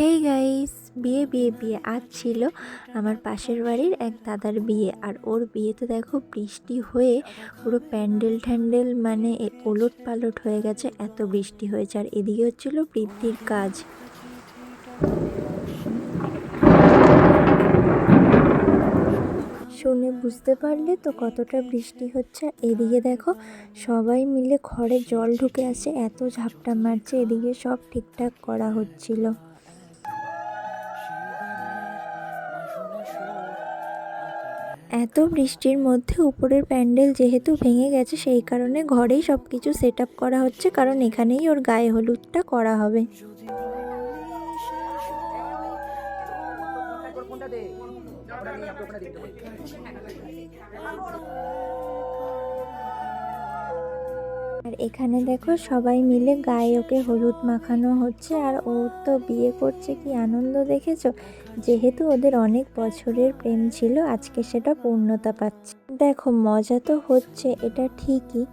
Hey guys বিয়ে বিয়ে বিয়ে আজ ছিল আমার পাশের বাড়ির এক দাদার বিয়ে। আর ওর বিয়েতে দেখো বৃষ্টি হয়ে পুরো প্যান্ডেল ট্যান্ডেল মানে ওলট পালট হয়ে গেছে, এত বৃষ্টি হয়েছে। আর এদিকে হচ্ছিল বৃদ্ধির কাজ। শুনে বুঝতে পারলে তো কতটা বৃষ্টি হচ্ছে। এদিকে দেখো সবাই মিলে ঘরে জল ঢুকে আসছে এত ঝাপটা মারছে, এদিকে সব ঠিকঠাক করা হচ্ছিল। এত বৃষ্টির মধ্যে উপরের প্যান্ডেল যেহেতু ভেঙে গেছে, সেই কারণে ঘরেই সব কিছু সেট করা হচ্ছে। কারণ এখানেই ওর গায়ে হলুদটা করা হবে। আর এখানে দেখো সবাই মিলে গায়ে ওকে হলুদ মাখানো হচ্ছে আর ওর তো বিয়ে করছে কি আনন্দ দেখেছ? যেহেতু ওদের অনেক বছরের প্রেম ছিল, আজকে সেটা পূর্ণতা পাচ্ছে। দেখো মজা তো হচ্ছে, এটা ঠিকই।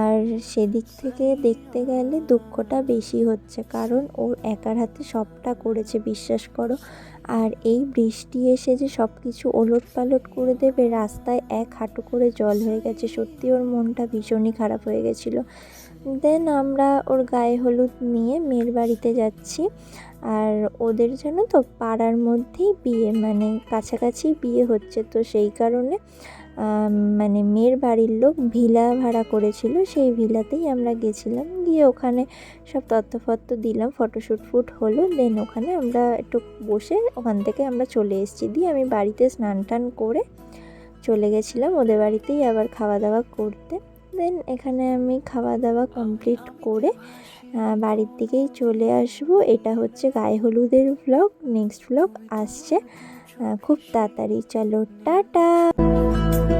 আর সেদিক থেকে দেখতে গেলে দুঃখটা বেশি হচ্ছে, কারণ ওর একার হাতে সবটা করেছে, বিশ্বাস করো। আর এই বৃষ্টি এসে যে সব কিছু ওলট পালট করে দেবে, রাস্তায় এক হাঁটু করে জল হয়ে গেছে। সত্যি ওর মনটা ভীষণই খারাপ হয়ে গেছিল। দেন আমরা ওর গায়ে হলুদ নিয়ে মেয়ের বাড়িতে যাচ্ছি। আর ওদের যেন তো পাড়ার মধ্যেই বিয়ে মানে কাছাকাছি বিয়ে হচ্ছে, তো সেই কারণে মানে মেয়ের বাড়ির লোক ভিলা ভাড়া করেছিল, সেই ভিলাতেই আমরা গেছিলাম। গিয়ে ওখানে সব তত্ত্বফত্ত দিলাম ফটোশ্যুট ফুট হলো দেন ওখানে আমরা একটু বসে ওখান থেকে আমরা চলে এসেছি। দিয়ে আমি বাড়িতে স্নান টান করে চলে গেছিলাম ওদের বাড়িতেই আবার খাওয়া দাওয়া করতে। দেন এখানে আমি খাওয়া দাওয়া কমপ্লিট করে বাড়ির দিকেই চলে আসব। এটা হচ্ছে গায়ে হলুদের ভ্লগ নেক্সট ভ্লগ আসছে। খুব তাড়াতাড়ি, চলো, টাটা! Thank you.